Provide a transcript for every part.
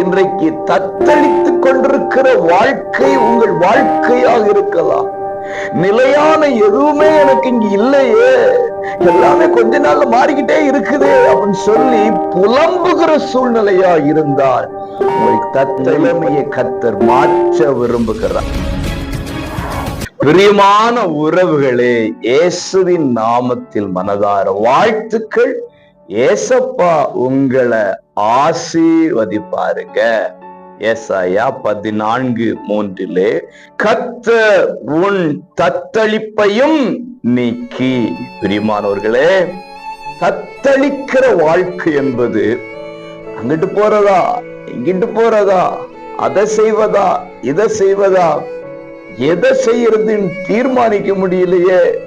இன்றைக்கு தத்தளித்துக் கொண்டிருக்கிற வாழ்க்கை உங்கள் வாழ்க்கையாக இருக்கலாம். நிலையான எதுவுமே எனக்கு இங்க இல்லையே. எல்லாமே கொஞ்ச நாள்ல மாறிக்கிட்டே இருக்குது அப்படின்னு சொல்லி புலம்புகிற சூழ்நிலையா இருந்தால் உங்கள் தத்தலைமையை கத்தர் மாற்ற விரும்புகிறார். பிரியமான உறவுகளே இயேசுவின் நாமத்தில் மனதார வாழ்த்துக்கள். ஏசப்பா உங்களை ஆசீர்வதிப்பாருங்க. ஏசாயா பதினான்கு மூன்றிலே கத்த உன் தத்தளிப்பையும் நீக்கி. பிரிமானவர்களே தத்தளிக்கிற வாழ்க்கை என்பது அங்கிட்டு போறதா இங்கிட்டு போறதா அதை செய்வதா இதை செய்வதா எதை செய்யறதுன்னு தீர்மானிக்க முடியலையே.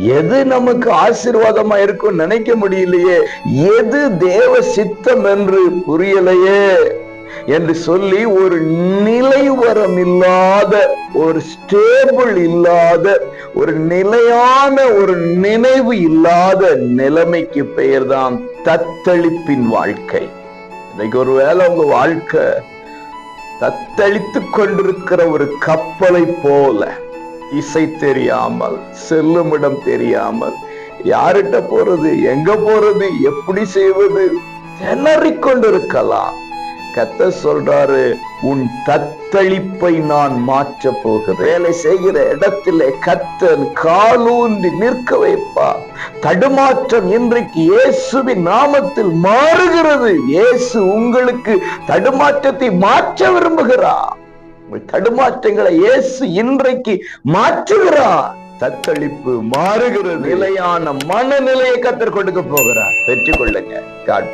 எது நமக்கு ஆசீர்வாதமா இருக்கும் நினைக்க முடியலையே? எது தேவ சித்தம் என்று புரியலையே? என்று சொல்லி ஒரு நிலைவரம் இல்லாத ஒரு ஸ்டேபிள் இல்லாத ஒரு நிலையான ஒரு நினைவு இல்லாத நிலைமைக்கு பெயர்தான் தத்தளிப்பின் வாழ்க்கை. இன்னைக்கு ஒருவேளை உங்க வாழ்க்கை தத்தளித்து கொண்டிருக்கிற ஒரு கப்பலை போல. இசை தெரியாமல் செல்லுமிடம் தெரியாமல் யார்கிட்ட போறது எங்க போறது எப்படி செய்வது திணறிக் கொண்டிருக்கலாம். கத்த சொல்றாரு உன் தத்தளிப்பை நான் மாற்ற போகிறேன். வேலை செய்கிற இடத்திலே கத்தன் காலூன்றி நிற்க வைப்பா தடுமாற்றம் இன்றைக்கு இயேசுவின் நாமத்தில் மாறுகிறது. இயேசு உங்களுக்கு தடுமாற்றத்தை மாற்ற விரும்புகிறார். உங்கள் தடுமாற்றங்களை இயேசு இன்றைக்கு மாற்றுகிறார். தத்தளிப்பு மாறுகிறது. நிலையான மனநிலையை கத்தர் கொடுக்க போகிறார். பெற்றுக் கொள்ளுங்க காட்